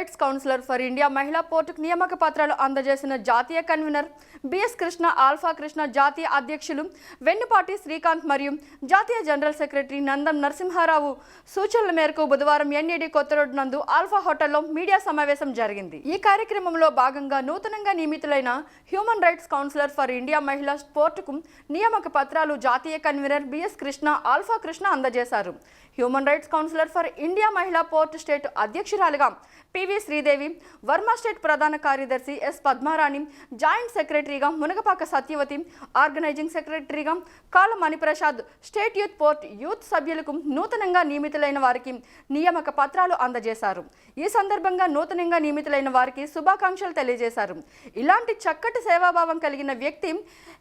Rights councillor for India మహిళా పోర్టుకు నియామక పత్రాలు అందజేసిన జాతీయ convener BS Krishna alpha Krishna జాతీయ అధ్యక్షులు వెన్నుపాటి శ్రీకాంత్ మరియు జాతీయ జనరల్ సెక్రటరీ నందం నరసింహారావు సూచనల మేరకు బుధవారం ఎన్ఈడి కొత్త రోడ్ నందు ఆల్ఫా హోటల్లో మీడియా సమావేశం జరిగింది. ఈ కార్యక్రమంలో భాగంగా నూతనంగా నియమితులైన human rights councillor for India మహిళా పోర్టుకు నియామక పత్రాలు జాతీయ convener BS Krishna alpha Krishna అందజేశారు. Human rights councillor for India మహిళా పోర్ట్ స్టేట్ అధ్యక్షురాలుగా పివి శ్రీదేవి వర్మ స్టేట్ ప్రధాన కార్యదర్శి ఎస్ పద్మారాణి జాయింట్ సెక్రటరీగా మునగపాక సత్యవతి ఆర్గనైజింగ్ సెక్రటరీగా కాల Maniprasad state youth port youth సభ్యులకు నూతనంగా నియమితులైన వారికి నియామక పత్రాలు అందజేశారు. ఈ సందర్భంగా నూతనంగా నియమితులైన వారికి శుభాకాంక్షలు తెలియజేశారు. ఇలాంటి చక్కటి సేవాభావం కలిగిన వ్యక్తి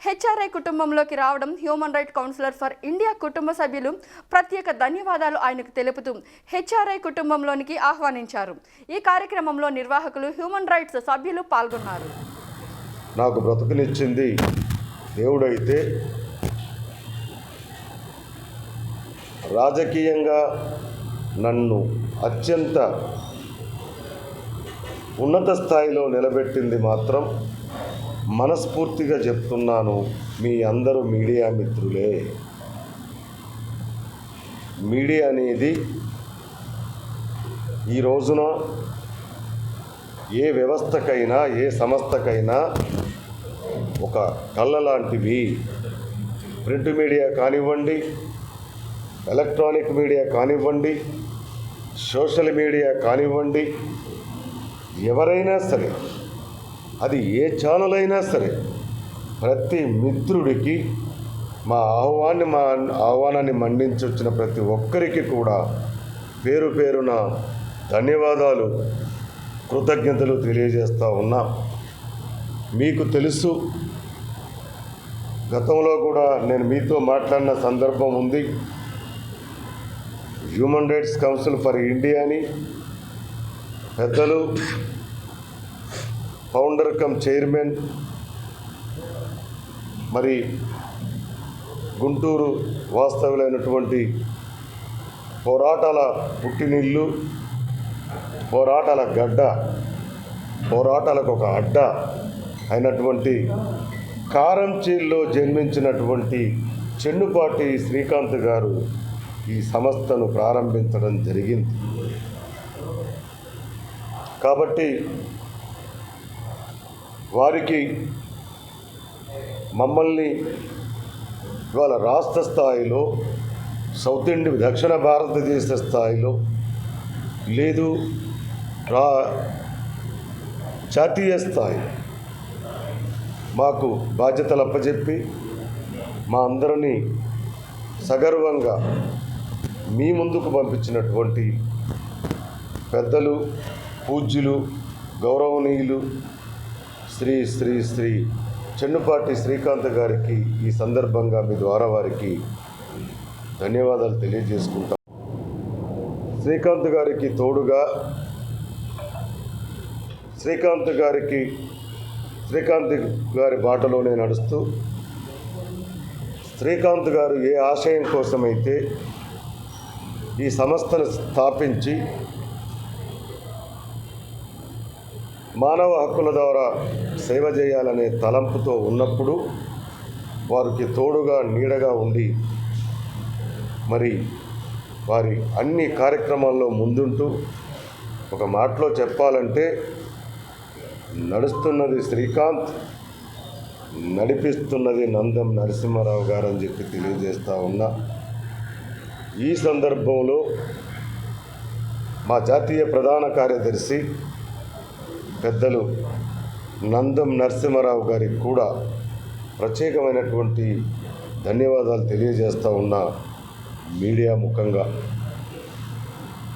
హెచ్ఆర్ఐ కుటుంబంలోకి రావడం human right councillor for India కుటుంబ సభ్యులు ప్రత్యేక ధన్యవాదాలు ఆయనకు తెలుపుతూ హెచ్ఆర్ఐ కుటుంబంలోనికి ఆహ్వానించారు. ఈ కార్యక్రమంలో నిర్వాహకులు హ్యూమన్ రైట్స్ సభ్యులు పాల్గొన్నారు. నాకు బ్రతుకునిచ్చింది దేవుడైతే రాజకీయంగా నన్ను అత్యంత ఉన్నత స్థాయిలో నిలబెట్టింది మాత్రం మనస్ఫూర్తిగా చెప్తున్నాను మీ అందరూ మీడియా మిత్రులే. మీడియా అనేది ఈ రోజున ఏ వ్యవస్థకైనా ఏ సంస్థకైనా ఒక కళ్ళ లాంటివి. ప్రింట్ మీడియా కానివ్వండి ఎలక్ట్రానిక్ మీడియా కానివ్వండి సోషల్ మీడియా కానివ్వండి ఎవరైనా సరే అది ఏ ఛానల్ అయినా సరే ప్రతి మిత్రుడికి మా ఆహ్వాన్ని మా ఆహ్వానాన్ని మండించి వచ్చిన ప్రతి ఒక్కరికి కూడా పేరు పేరున ధన్యవాదాలు. కృతజ్ఞతలు తెలియజేస్తూ ఉన్నా. మీకు తెలుసు గతంలో కూడా నేను మీతో మాట్లాడిన సందర్భం ఉంది. హ్యూమన్ రైట్స్ కౌన్సిల్ ఫర్ ఇండియాని పెద్దలు ఫౌండర్ కమ్ చైర్మన్ మరి గుంటూరు వాస్తవులైనటువంటి పోరాటాల పుట్టినిల్లు పోరాటాల గడ్డ పోరాటాలకు ఒక అడ్డ అయినటువంటి కారంచీల్లో జన్మించినటువంటి చెన్నుపాటి శ్రీకాంత్ గారు ఈ సంస్థను ప్రారంభించడం జరిగింది. కాబట్టి వారికి మమ్మల్ని ఇవాళ రాష్ట్ర స్థాయిలో సౌత్ ఇండియా దక్షిణ భారతదేశ స్థాయిలో లేదు. రా. జాతీయ స్థాయి. మాకు బాధ్యతలు అప్పచెప్పి మా అందరినీ సగర్వంగా మీ ముందుకు పంపించినటువంటి పెద్దలు పూజ్యులు గౌరవనీయులు శ్రీ శ్రీ శ్రీ చెన్నుపాటి శ్రీకాంత్ గారికి ఈ సందర్భంగా మీ ద్వారా వారికి ధన్యవాదాలు తెలియజేసుకుంటాం శ్రీకాంత్ గారికి తోడుగా శ్రీకాంత్ గారికి శ్రీకాంత్ గారి బాటలోనే నడుస్తూ శ్రీకాంత్ గారు ఏ ఆశయం కోసమైతే ఈ సంస్థను స్థాపించి మానవ హక్కుల ద్వారా సేవ చేయాలనే తలంపుతో ఉన్నప్పుడు వారికి తోడుగా నీడగా ఉండి మరి వారి అన్ని కార్యక్రమాల్లో ముందుంటూ ఒక మాటలో చెప్పాలంటే నడుస్తున్నది శ్రీకాంత్ నడిపిస్తున్నది నందం నరసింహారావు గారు అని చెప్పి తెలియజేస్తూ ఉన్నా. ఈ సందర్భంలో మా జాతీయ ప్రధాన కార్యదర్శి పెద్దలు నందం నరసింహారావు గారికి కూడా ప్రత్యేకమైనటువంటి ధన్యవాదాలు తెలియజేస్తూ ఉన్నా. మీడియా ముఖంగా.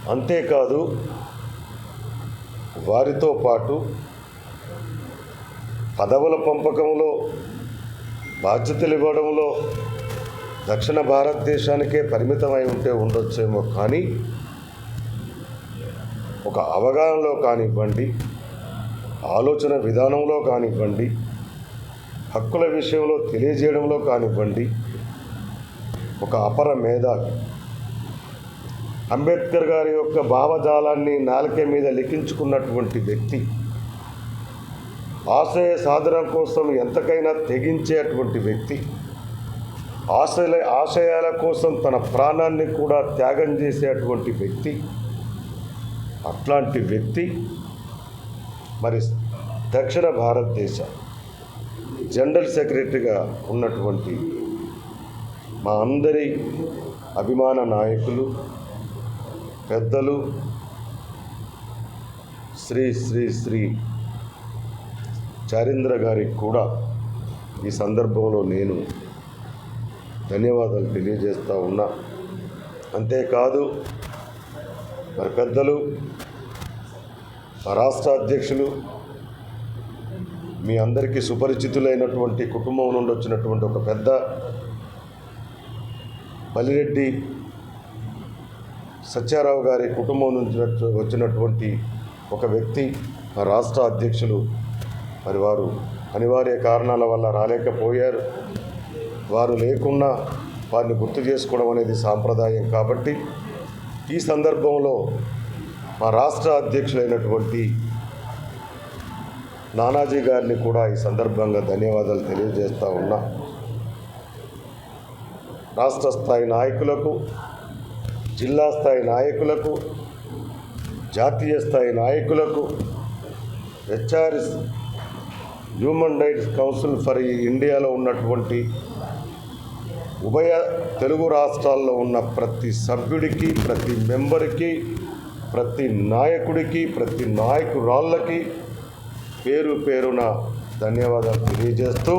అంతేకాదు వారితో పాటు పదవుల పంపకంలో బాధ్యతలు ఇవ్వడంలో దక్షిణ భారతదేశానికే పరిమితమై ఉంటే ఉండొచ్చేమో కానీ ఒక అవగాహనలో కానివ్వండి ఆలోచన విధానంలో కానివ్వండి హక్కుల విషయంలో తెలియజేయడంలో కానివ్వండి ఒక అపర మేధావి. అంబేద్కర్ గారి యొక్క భావజాలాన్ని నాలుక మీద లిఖించుకున్నటువంటి వ్యక్తి. ఆశయ సాధన కోసం ఎంతకైనా తెగించేటువంటి వ్యక్తి. ఆశయ ఆశయాల కోసం తన ప్రాణాన్ని కూడా త్యాగం చేసేటువంటి వ్యక్తి. అట్లాంటి వ్యక్తి మరి దక్షిణ భారతదేశ జనరల్ సెక్రటరీగా ఉన్నటువంటి మా అందరి అభిమాన నాయకులు పెద్దలు శ్రీ శ్రీ శ్రీ చారింద్ర గారికి కూడా ఈ సందర్భంలో నేను ధన్యవాదాలు తెలియజేస్తూ ఉన్నా. అంతేకాదు మరి పెద్దలు మా రాష్ట్ర అధ్యక్షులు మీ అందరికీ సుపరిచితులైనటువంటి కుటుంబం నుండి వచ్చినటువంటి ఒక పెద్ద బలిరెడ్డి సత్యారావు గారి కుటుంబం నుంచి వచ్చినటువంటి ఒక వ్యక్తి మా రాష్ట్ర అధ్యక్షులు. మరి వారు అనివార్య కారణాల వల్ల రాలేకపోయారు. వారు లేకున్నా వారిని గుర్తు చేసుకోవడం అనేది సాంప్రదాయం కాబట్టి ఈ సందర్భంలో మా రాష్ట్ర అధ్యక్షులైనటువంటి నానాజీ గారిని కూడా ఈ సందర్భంగా ధన్యవాదాలు తెలియజేస్తూ ఉన్నా. రాష్ట్ర స్థాయి నాయకులకు జిల్లా స్థాయి నాయకులకు జాతీయ స్థాయి నాయకులకు HRS human rights council for ఇండియాలో ఉన్నటువంటి ఉభయ తెలుగు రాష్ట్రాల్లో ఉన్న ప్రతి సభ్యుడికి ప్రతి మెంబర్కి ప్రతి నాయకుడికి ప్రతి నాయకురాళ్ళకి పేరు పేరున ధన్యవాదాలు తెలియజేస్తూ